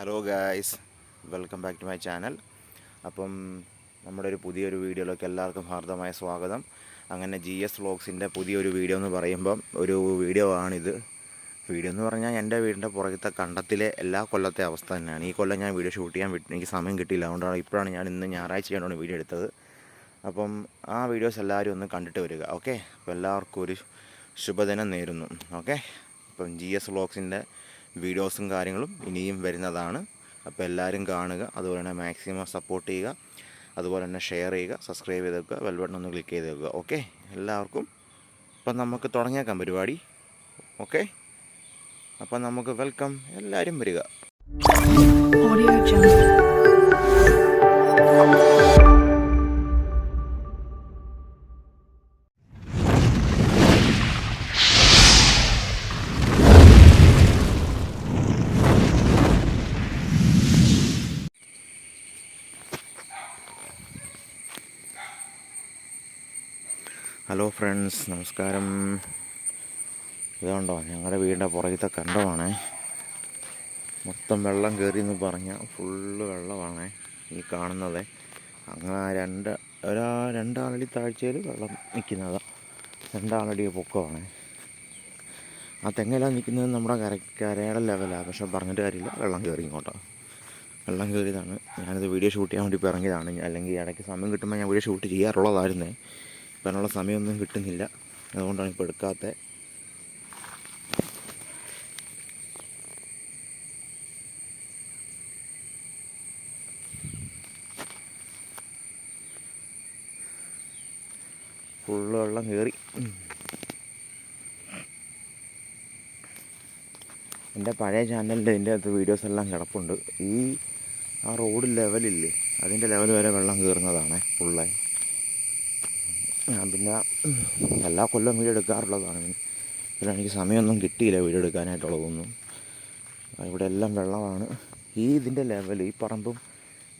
Hello guys welcome back to my channel അപ്പം നമ്മുടെ ഒരു പുതിയൊരു വീഡിയോയിലേക്ക് എല്ലാവർക്കും ഹാർദമായ സ്വാഗതം. അങ്ങനെ ജി എസ് വ്ളോഗ്സിന്റെ പുതിയൊരു വീഡിയോ എന്ന് പറയുമ്പം ഒരു വീഡിയോ ആണിത് വീഡിയോ എന്ന് പറഞ്ഞാൽ എന്റെ വീടിന്റെ പുറകത്തെ കണ്ടത്തിലെ എല്ലാ കൊല്ലത്തെ അവസ്ഥ തന്നെയാണ്. ഈ കൊല്ലം ഞാൻ വീഡിയോ ഷൂട്ട് ചെയ്യാൻ എനിക്ക് സമയം കിട്ടിയില്ല. അതുകൊണ്ടാണ് ഇപ്പോഴാണ് ഞാൻ ഇന്ന് ഞായറാഴ്ചയാണ് വീഡിയോ എടുത്തത്. അപ്പം ആ വീഡിയോസ് എല്ലാവരും ഒന്ന് കണ്ടിട്ട് വരിക ഓക്കെ? അപ്പോൾ എല്ലാവർക്കും ഒരു ശുഭദിനം നേരുന്നു ഓക്കെ? അപ്പം ജി എസ് വ്ളോഗ്സിന്റെ വീഡിയോസും കാര്യങ്ങളും ഇനിയും വരുന്നതാണ്. അപ്പോൾ എല്ലാവരും കാണുക അതുപോലെ തന്നെ മാക്സിമം സപ്പോർട്ട് ചെയ്യുക അതുപോലെ തന്നെ ഷെയർ ചെയ്യുക സബ്സ്ക്രൈബ് ചെയ്ത് വെക്കുക ബെൽ ബട്ടൺ ഒന്ന് ക്ലിക്ക് ചെയ്ത് വെക്കുക. ഓക്കെ എല്ലാവർക്കും അപ്പം നമുക്ക് തുടങ്ങിയേക്കാം പരിപാടി. ഓക്കെ അപ്പം നമുക്ക് വെൽക്കം എല്ലാവരും വരിക. Audio ഹലോ ഫ്രണ്ട്സ് നമസ്കാരം. ഇതുണ്ടോ ഞങ്ങളുടെ വീടിന്റെ പുറകത്തെ കണ്ടമാണേ. മൊത്തം വെള്ളം കയറി എന്ന് പറഞ്ഞാൽ ഫുള്ള് വെള്ളമാണേ ഈ കാണുന്നത്. അങ്ങനെ രണ്ട് ഒരാ രണ്ടാളടി താഴ്ചയിൽ വെള്ളം നിൽക്കുന്നതാണ് രണ്ടാളടി പൊക്കമാണ്. ആ തെങ്ങെല്ലാം നിൽക്കുന്നത് നമ്മുടെ കര കരയുടെ ലെവലാണ് പക്ഷെ പറഞ്ഞിട്ട് കാര്യമില്ല വെള്ളം കയറി ഇങ്ങോട്ടോ. വെള്ളം കയറിയതാണ് ഞാനിത് വീഡിയോ ഷൂട്ട് ചെയ്യാൻ വേണ്ടി ഇറങ്ങിയതാണ്. അല്ലെങ്കിൽ ഇടയ്ക്ക് സമയം കിട്ടുമ്പോൾ ഞാൻ വീഡിയോ ഷൂട്ട് ചെയ്യാറുള്ളതായിരുന്നേ. അതിനുള്ള സമയമൊന്നും കിട്ടുന്നില്ല. അതുകൊണ്ടാണ് ഇപ്പോൾ എടുക്കാത്തത് ഫുള്ള് വെള്ളം കയറി എന്റെ പഴയ ചാനലിന്റെ ഇതിന്റെ അകത്ത് വീഡിയോസ് എല്ലാം കിടപ്പുണ്ട്. ഈ ആ റോഡ് ലെവലില്ലേ? അതിന്റെ ലെവൽ വരെ വെള്ളം കയറുന്നതാണ് ഫുള്ള്. ഞാൻ പിന്നെ എല്ലാ കൊല്ലം വീഡിയോ എടുക്കാറുള്ളതാണ്. പിന്നെ എനിക്ക് സമയമൊന്നും കിട്ടിയില്ല വീഡിയോ എടുക്കാനായിട്ടുള്ളതൊന്നും. ഇവിടെ എല്ലാം വെള്ളമാണ്. ഈ ഇതിന്റെ ലെവൽ ഈ പറമ്പും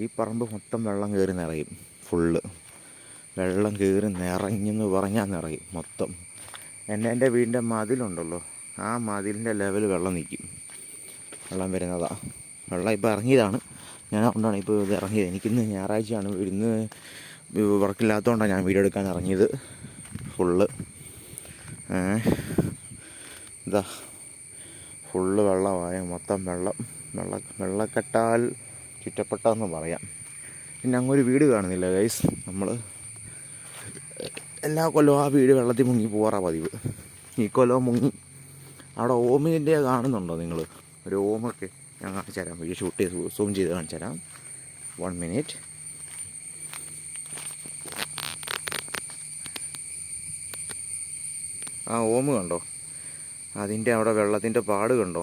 ഈ പറമ്പ് മൊത്തം വെള്ളം കയറി നിറയും. ഫുള്ള് വെള്ളം കയറി നിറഞ്ഞെന്ന് പറഞ്ഞാൽ നിറയും മൊത്തം. എന്റെ എന്റെ വീടിന്റെ മതിലുണ്ടല്ലോ. ആ മതിലിന്റെ ലെവൽ വെള്ളം നിൽക്കും. വെള്ളം വരുന്നതാ. വെള്ളം ഇപ്പോൾ ഇറങ്ങിയതാണ്. ഞാൻ അതുകൊണ്ടാണ് ഇപ്പോൾ ഇത് ഇറങ്ങിയത്. എനിക്കിന്ന് ഞായറാഴ്ചയാണ്. ഇന്ന് വർക്കില്ലാത്തതുകൊണ്ടാണ് ഞാൻ വീഡിയോ എടുക്കാൻ ഇറങ്ങിയത്. ഫുള്ള്. ഇതാ. ഫുള്ള് വെള്ളമായ. മൊത്തം വെള്ളം. വെള്ള വെള്ളക്കെട്ടാൽ ചുറ്റപ്പെട്ടെന്ന് പറയാം. പിന്നെ അങ്ങൊരു വീട് കാണുന്നില്ല ഗൈസ് നമ്മൾ എല്ലാ കൊല്ലവും ആ വീട് വെള്ളത്തിൽ മുങ്ങി പോകാറാണ് പതിവ്. ഈ കൊല്ലവും മുങ്ങി. അവിടെ ഓമിന്റെ കാണുന്നുണ്ടോ നിങ്ങൾ ഒരു ഓമൊക്കെ ഞാൻ കാണിച്ചു തരാം വീഡിയോ ഷൂട്ട് ചെയ്ത് സൂം ചെയ്ത് കാണിച്ചു തരാം വൺ മിനിറ്റ് ആ ഓമ് കണ്ടോ? അതിന്റെ അവിടെ വെള്ളത്തിന്റെ പാട് കണ്ടോ?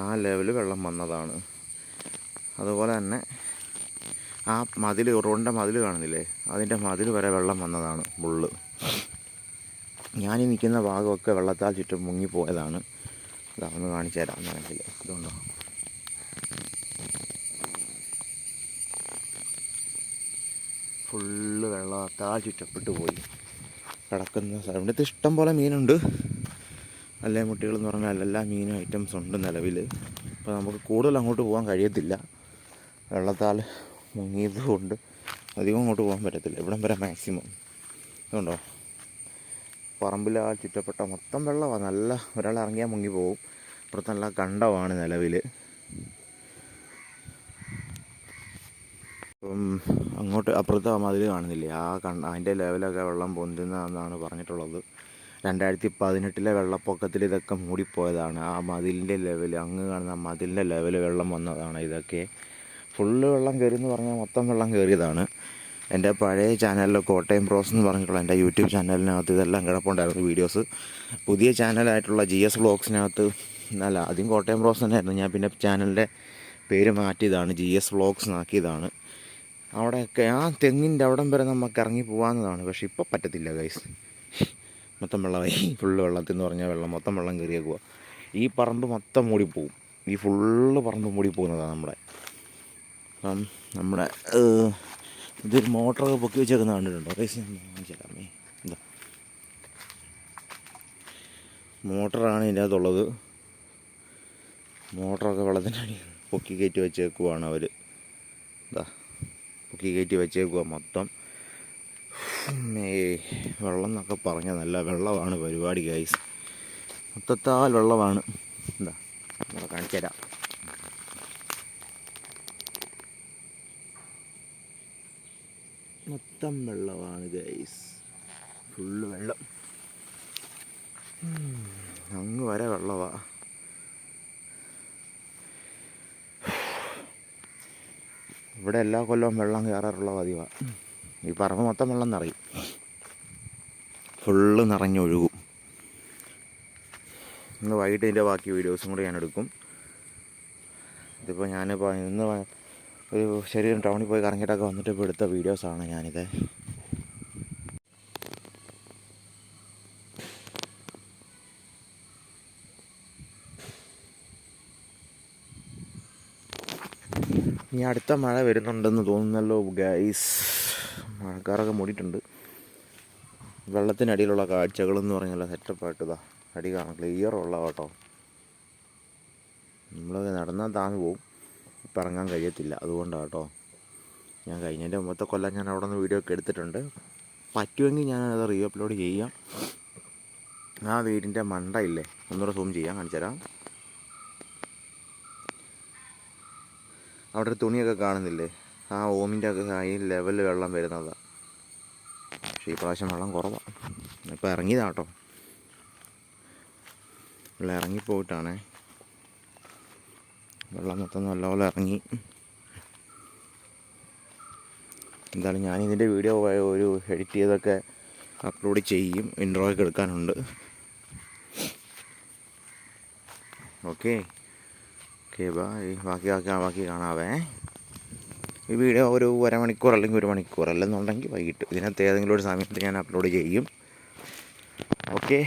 ആ ലെവൽ വെള്ളം വന്നതാണ്. അതുപോലെ തന്നെ ആ മതിൽ റോഡിന്റെ മതിൽ കാണുന്നില്ലേ അതിന്റെ മതിൽ വരെ വെള്ളം വന്നതാണ് ബുള്ള് ഈ നിൽക്കുന്ന ഭാഗമൊക്കെ വെള്ളത്താൽ ചുറ്റും മുങ്ങിപ്പോയതാണ്. അതൊന്ന് കാണിച്ചു തരാം എന്നാണെങ്കിൽ ഇതുകൊണ്ടോ ഫുള്ള് വെള്ളത്താൽ ചുറ്റപ്പെട്ടു പോയി കിടക്കുന്ന സ്ഥലം. ഇഷ്ടം പോലെ മീനുണ്ട്. അല്ലേ മുട്ടികൾ എന്ന് പറഞ്ഞാൽ എല്ലാ മീനും ഐറ്റംസ് ഉണ്ട് നിലവിൽ. അപ്പോൾ നമുക്ക് കൂടുതൽ അങ്ങോട്ട് പോകാൻ കഴിയത്തില്ല. വെള്ളത്താൽ മുങ്ങിയതുകൊണ്ട് അധികം അങ്ങോട്ട് പോകാൻ പറ്റത്തില്ല. ഇവിടം വരെ മാക്സിമം ഇതുണ്ടോ? പറമ്പിലാൽ ചുറ്റപ്പെട്ട മൊത്തം വെള്ളമാണ് നല്ല ഒരാൾ ഇറങ്ങിയാൽ മുങ്ങി പോകും ഇപ്പുറത്ത് നല്ല കണ്ടമാണ് നിലവിൽ. അപ്പം അങ്ങോട്ട് അപ്പുറത്ത് ആ മതിൽ കാണുന്നില്ലേ? ആ കണ്ട അതിന്റെ ലെവലൊക്കെ വെള്ളം പൊന്തുന്നതെന്നാണ് പറഞ്ഞിട്ടുള്ളത്. രണ്ടായിരത്തി പതിനെട്ടിലെ വെള്ളപ്പൊക്കത്തിൽ ഇതൊക്കെ മൂടിപ്പോയതാണ്. ആ മതിലിന്റെ ലെവൽ അങ്ങ് കാണുന്ന മതിലിന്റെ ലെവൽ വെള്ളം വന്നതാണ് ഇതൊക്കെ. ഫുള്ള് വെള്ളം കയറി എന്ന് പറഞ്ഞാൽ മൊത്തം വെള്ളം കയറിയതാണ് എന്റെ പഴയ ചാനലിൽ കോട്ടയം പ്രോസ് എന്ന് പറഞ്ഞിട്ടുള്ള എന്റെ യൂട്യൂബ് ചാനലിനകത്ത് ഇതെല്ലാം കിടപ്പുണ്ടായിരുന്നു വീഡിയോസ്. പുതിയ ചാനലായിട്ടുള്ള ജി എസ് വ്ളോഗ്സിനകത്ത് അല്ല ആദ്യം കോട്ടയം പ്രോസ് തന്നെയായിരുന്നു. ഞാൻ പിന്നെ ചാനലിന്റെ പേര് മാറ്റിയതാണ് ജി എസ് വ്ളോഗ്സ് ആക്കിയതാണ് അവിടെയൊക്കെ ആ തെങ്ങിന്റെ അവിടം വരെ നമുക്ക് ഇറങ്ങി പോകാവുന്നതാണ്. പക്ഷേ ഇപ്പോൾ പറ്റത്തില്ല ഗൈസ് മൊത്തം വെള്ളമായി ഫുള്ള് വെള്ളത്തിൽ എന്ന് പറഞ്ഞാൽ വെള്ളം മൊത്തം വെള്ളം കയറിയേക്കുക ഈ പറമ്പ് മൊത്തം മൂടിപ്പോവും. ഈ ഫുള്ള് പറമ്പ് മൂടിപ്പോകുന്നതാണ് നമ്മുടെ അപ്പം നമ്മുടെ ഇതൊരു മോട്ടറൊക്കെ പൊക്കി വെച്ചേക്കുന്ന കണ്ടിട്ടുണ്ടോ? ഗൈസ് ഞാൻ കാണിച്ചു തരാമേ എന്താ മോട്ടറാണ് ഇതിന്റെ അകത്തുള്ളത്. മോട്ടറൊക്കെ വെള്ളത്തിനാണ് പൊക്കി കയറ്റി വെച്ചേക്കുവാണ് അവർ ഇതാ. പൊക്കി കയറ്റി വെച്ചേക്കുക മൊത്തം. വെള്ളം എന്നൊക്കെ പറഞ്ഞാൽ നല്ല വെള്ളമാണ് പരിപാടി ഗൈസ് മൊത്തത്താൽ വെള്ളമാണ്. എന്താ നമ്മളെ കാണിച്ചു മൊത്തം വെള്ളമാണ് ഗൈസ് ഫുള്ള് വെള്ളം. അങ്ങ് വരെ വെള്ളമാ ഇവിടെ എല്ലാ കൊല്ലവും വെള്ളം കയറാറുള്ള പതിവാണ് ഈ പറമ്പ് മൊത്തം വെള്ളം നിറയും. ഫുള്ള് നിറഞ്ഞൊഴുകും. ഇന്ന് വൈകിട്ട് ഇതിന്റെ ബാക്കി വീഡിയോസും കൂടി ഞാൻ എടുക്കും. ഇതിപ്പോൾ ഞാനിപ്പോൾ ഇന്ന് ഒരു ശരീരം ടൗണിൽ പോയി കറങ്ങിയിട്ടൊക്കെ വന്നിട്ട് ഇപ്പോൾ എടുത്ത വീഡിയോസാണ് ഞാനിത്. ഇനി അടുത്ത മഴ വരുന്നുണ്ടെന്ന് തോന്നുന്നല്ലോ ഗൈസ് മഴക്കാറൊക്കെ മൂടിയിട്ടുണ്ട്. വെള്ളത്തിനടിയിലുള്ള കാഴ്ചകളെന്ന് പറഞ്ഞാൽ സെറ്റപ്പായിട്ട് ഇതാ അടി കാണാം. ക്ലിയർ ഉള്ള കേട്ടോ. നമ്മൾ നടന്നാൽ താന്ന് പോവും. ഇപ്പം ഇറങ്ങാൻ കഴിയത്തില്ല. അതുകൊണ്ടാണ് കേട്ടോ. ഞാൻ കഴിഞ്ഞതിന്റെ മുമ്പത്തെ കൊല്ലം ഞാൻ അവിടെ നിന്ന് വീഡിയോ ഒക്കെ എടുത്തിട്ടുണ്ട്. പറ്റുമെങ്കിൽ ഞാൻ അത് റീ അപ്ലോഡ് ചെയ്യാം. ആ വീടിന്റെ മണ്ട ഇല്ലേ ഒന്നുകൂടെ സൂം ചെയ്യാം കാണിച്ചു തരാം അവിടെ തുണിയൊക്കെ കാണുന്നില്ലേ? ആ ഓമിന്റെ ഒക്കെ ഈ ലെവലിൽ വെള്ളം വരുന്നതാണ് പക്ഷേ ഈ പ്രാവശ്യം വെള്ളം കുറവാണ് ഇപ്പം ഇറങ്ങിയതാണ് കേട്ടോ. വെള്ളം ഇറങ്ങിപ്പോയിട്ടാണേ. വെള്ളം മൊത്തം നല്ലപോലെ ഇറങ്ങി. എന്തായാലും ഞാനിതിന്റെ വീഡിയോ ഒരു എഡിറ്റ് ചെയ്തൊക്കെ അപ്ലോഡ് ചെയ്യും. ഇൻട്രോ ഒക്കെ എടുക്കാനുണ്ട്. ഓക്കെ ഓക്കെ ബായ് ബാക്കി ബാക്കി ബാക്കി കാണാവേ. ഈ വീഡിയോ ഒരു അരമണിക്കൂർ അല്ലെങ്കിൽ ഒരു മണിക്കൂർ അല്ലെന്നുണ്ടെങ്കിൽ വൈകിട്ട്. ഇതിനകത്ത് ഏതെങ്കിലും ഒരു സമയത്ത് ഞാൻ അപ്ലോഡ് ചെയ്യും. ഓക്കെ.